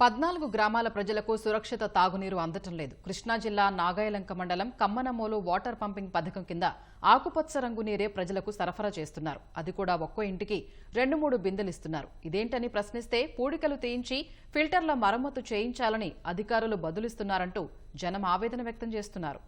పద్నాలుగు గ్రామాల ప్రజలకు సురక్షిత తాగునీరు అందటం లేదు. కృష్ణా జిల్లా నాగాయలంక మండలం కమ్మనమోలు వాటర్ పంపింగ్ పథకం కింద ఆకుపచ్చ రంగు నీరే ప్రజలకు సరఫరా చేస్తున్నారు. అది కూడా ఒక్కో ఇంటికి రెండు మూడు బిందెలిస్తున్నారు ఇదేంటని ప్రశ్నిస్తే పూడికలు తీయించి ఫిల్టర్ల మరమ్మతు చేయించాలని అధికారులు బదులిస్తున్నారంటూ జనం ఆవేదన వ్యక్తం చేస్తున్నారు.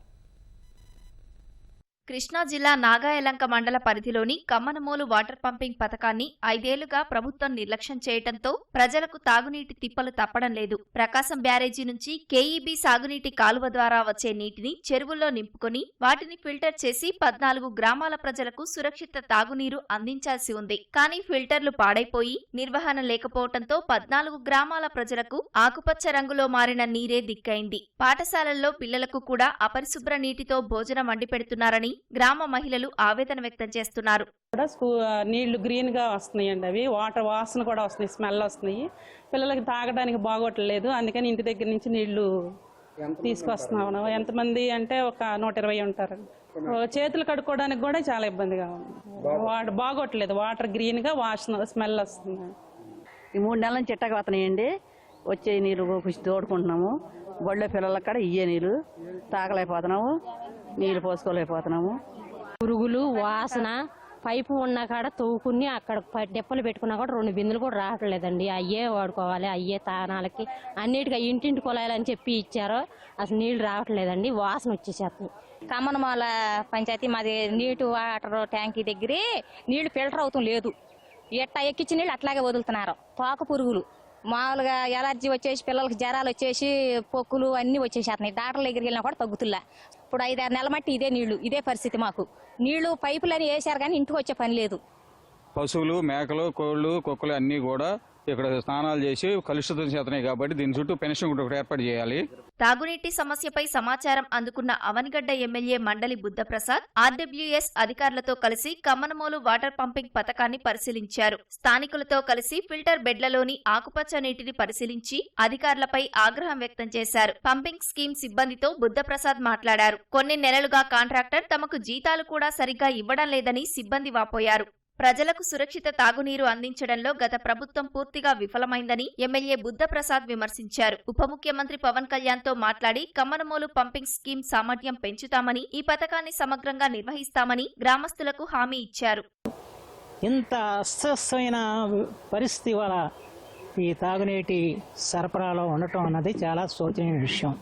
కృష్ణా జిల్లా నాగాయలంక మండల పరిధిలోని కమ్మనమూలు వాటర్ పంపింగ్ పథకాన్ని ఐదేళ్ళుగా ప్రభుత్వం నిర్లక్ష్యం చేయడంతో ప్రజలకు తాగునీటి తిప్పలు తప్పడం లేదు. ప్రకాశం బ్యారేజీ నుంచి కేఈబీ సాగునీటి కాలువ ద్వారా వచ్చే నీటిని చెరువుల్లో నింపుకొని వాటిని ఫిల్టర్ చేసి పద్నాలుగు గ్రామాల ప్రజలకు సురక్షిత తాగునీరు అందించాల్సి ఉంది. కానీ ఫిల్టర్లు పాడైపోయి నిర్వహణ లేకపోవడంతో పద్నాలుగు గ్రామాల ప్రజలకు ఆకుపచ్చ రంగులో మారిన నీరే దిక్కైంది. పాఠశాలల్లో పిల్లలకు కూడా అపరిశుభ్ర నీటితో భోజనం వండి పెడుతున్నారని గ్రామ మహిళలు ఆవేదన వ్యక్తం చేస్తున్నారు. కూడా స్కూ నీళ్ళు గ్రీన్గా వస్తున్నాయండి అవి. వాటర్ వాసన కూడా వస్తున్నాయి స్మెల్ వస్తున్నాయి. పిల్లలకి తాగడానికి బాగోట్లేదు. అందుకని ఇంటి దగ్గర నుంచి నీళ్ళు తీసుకొస్తున్నాం ఎంతమంది అంటే ఒక నూట ఇరవై ఉంటారు చేతులు కడుక్కోవడానికి కూడా చాలా ఇబ్బందిగా ఉంది. వాటర్ బాగోట్లేదు. వాటర్ గ్రీన్గా వాసన స్మెల్ వస్తుంది ఈ మూడు నెలల నుంచి చిట్టగా వస్తున్నాయండి. వచ్చే నీళ్ళు కొంచెం తోడుకుంటున్నాము. బళ్ళో పిల్లలకు కూడా ఇయ్యే నీళ్ళు తాగలేకపోతున్నాము. నీళ్ళు పోసుకోలేకపోతున్నాము. పురుగులు వాసన పైపు ఉన్న కాడ తవ్వుకుని అక్కడ ప- డెప్పలు పెట్టుకున్నా కూడా రెండు బిందులు కూడా రావట్లేదండి. అయ్యే వాడుకోవాలి అయ్యే తానాలకి. అన్నిటికీ ఇంటింటి కుళాయిలని చెప్పి ఇచ్చారో. అసలు నీళ్ళు రావట్లేదండి వాసన వచ్చేసేస్తుంది. కమ్మనమాల పంచాయతీ మాది నీటి వాటర్ ట్యాంకీ దగ్గరే నీళ్ళు ఫిల్టర్ అవుతాం లేదు. ఎట్టా ఎక్కించి నీళ్ళు అట్లాగే వదులుతున్నారు. తోక పురుగులు. మామూలుగా ఎలర్జీ వచ్చేసి పిల్లలకి జ్వరాలు వచ్చేసి పొక్కులు అన్నీ వచ్చేసేస్తున్నాయి డాక్టర్ల దగ్గరికి వెళ్ళినా కూడా తగ్గుతుల్లా. ఇప్పుడు ఐదారు నెలల మట్టి ఇదే నీళ్ళు ఇదే పరిస్థితి మాకు. నీళ్ళు పైపులని వేసారు కానీ ఇంటికి వచ్చే పని లేదు. పశువులు మేకలు కోళ్ళు కుక్కలు అన్నీ కూడా ఇక్కడ స్నానాలు చేసి కలుషితం చేతనే కాబట్టి దీని చుట్టూ పెన్షన్ ఒకటి ఏర్పాటు చేయాలి. తాగునీటి సమస్యపై సమాచారం అందుకున్న అవనిగడ్డ ఎమ్మెల్యే మండలి బుద్ధప్రసాద్ ఆర్డబ్ల్యూఎస్ అధికారులతో కలిసి కమ్మనమోలు వాటర్ పంపింగ్ పథకాన్ని పరిశీలించారు. స్థానికులతో కలిసి ఫిల్టర్ బెడ్లలోని ఆకుపచ్చ నీటిని పరిశీలించి అధికారులపై ఆగ్రహం వ్యక్తం చేశారు. పంపింగ్ స్కీమ్ సిబ్బందితో బుద్ధప్రసాద్ మాట్లాడారు. కొన్ని నెలలుగా కాంట్రాక్టర్ తమకు జీతాలు కూడా సరిగ్గా ఇవ్వడం లేదని సిబ్బంది వాపోయారు. ప్రజలకు సురక్షిత తాగునీరు అందించడంలో గత ప్రభుత్వం పూర్తిగా విఫలమైందని ఎమ్మెల్యే బుద్ధప్రసాద్ విమర్శించారు. ఉప ముఖ్యమంత్రి పవన్ కళ్యాణ్తో మాట్లాడి కమ్మనమోలు పంపింగ్ స్కీమ్ సామర్థ్యం పెంచుతామని ఈ పథకాన్ని సమగ్రంగా నిర్వహిస్తామని గ్రామస్తులకు హామీ ఇచ్చారు. ఇంత అస్వస్థమైన పరిస్థితి వల్ల ఈ తాగునీటి సరఫరాలో ఉండటం అన్నది చాలా శోచనీయ విషయం.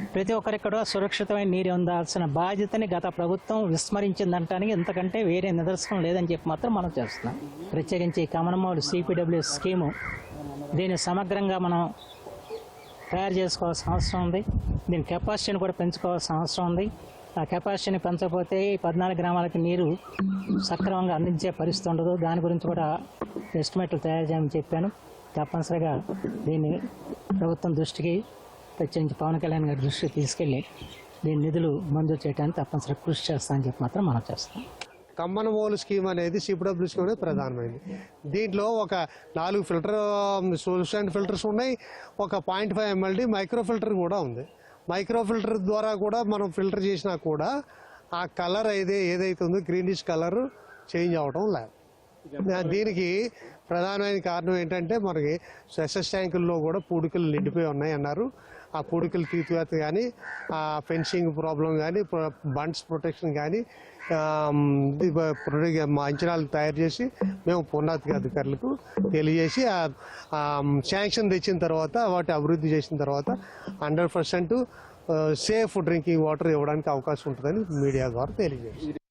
ప్రతి ఒక్కరికి సురక్షితమైన నీరు ఉండాల్సిన బాధ్యతని గత ప్రభుత్వం విస్మరించిందంటానికి ఇంతకంటే వేరే నిదర్శనం లేదని చెప్పి మాత్రం మనం చేస్తున్నాం. ప్రత్యేకించి కమనమూడు సిపిడబ్ల్యూ స్కీము. దీన్ని సమగ్రంగా మనం తయారు చేసుకోవాల్సిన అవసరం ఉంది. దీని కెపాసిటీని కూడా పెంచుకోవాల్సిన అవసరం ఉంది. ఆ కెపాసిటీని పెంచకపోతే పద్నాలుగు గ్రామాలకి నీరు సక్రమంగా అందించే పరిస్థితి ఉండదు. దాని గురించి కూడా ఎస్టిమేట్లు తయారు చేయమని చెప్పాను. తప్పనిసరిగా దీన్ని ప్రభుత్వం దృష్టికి ప్రత్యేకించి పవన్ కళ్యాణ్ గారి దృష్టికి తీసుకెళ్ళి దీని నిధులు మంజూరు చేయడానికి తప్పనిసరిగా కృషి చేస్తామని చెప్పి మాత్రం మనం చేస్తాం. కమ్మనమోలు స్కీమ్ అనేది సిపిడబ్ల్యూ స్కీమ్ అనేది ప్రధానమైనది. దీంట్లో ఒక నాలుగు ఫిల్టర్ సూసైడ్ ఫిల్టర్స్ ఉన్నాయి. ఒక point five MLD micro filter కూడా ఉంది. మైక్రో ఫిల్టర్ ద్వారా కూడా మనం ఫిల్టర్ చేసినా కూడా ఆ కలర్ అయితే ఏదైతే ఉందో గ్రీనిష్ కలర్ చేంజ్ అవడం లేదు. దీనికి ప్రధానమైన కారణం ఏంటంటే మనకి ఎస్ఎస్ ట్యాంకుల్లో కూడా పూడికలు నిండిపోయి ఉన్నాయి అన్నారు ఆ పూడికలు తీర్చివేత కానీ ఆ ఫెన్సింగ్ ప్రాబ్లం కానీ బండ్స్ ప్రొటెక్షన్ కానీ అంచనాలు తయారు చేసి మేము పునాది అధికారులకు తెలియజేసి శాంక్షన్ తెచ్చిన తర్వాత వాటి అభివృద్ధి చేసిన తర్వాత hundred percent safe drinking water ఇవ్వడానికి అవకాశం ఉంటుందని మీడియా ద్వారా తెలియజేసి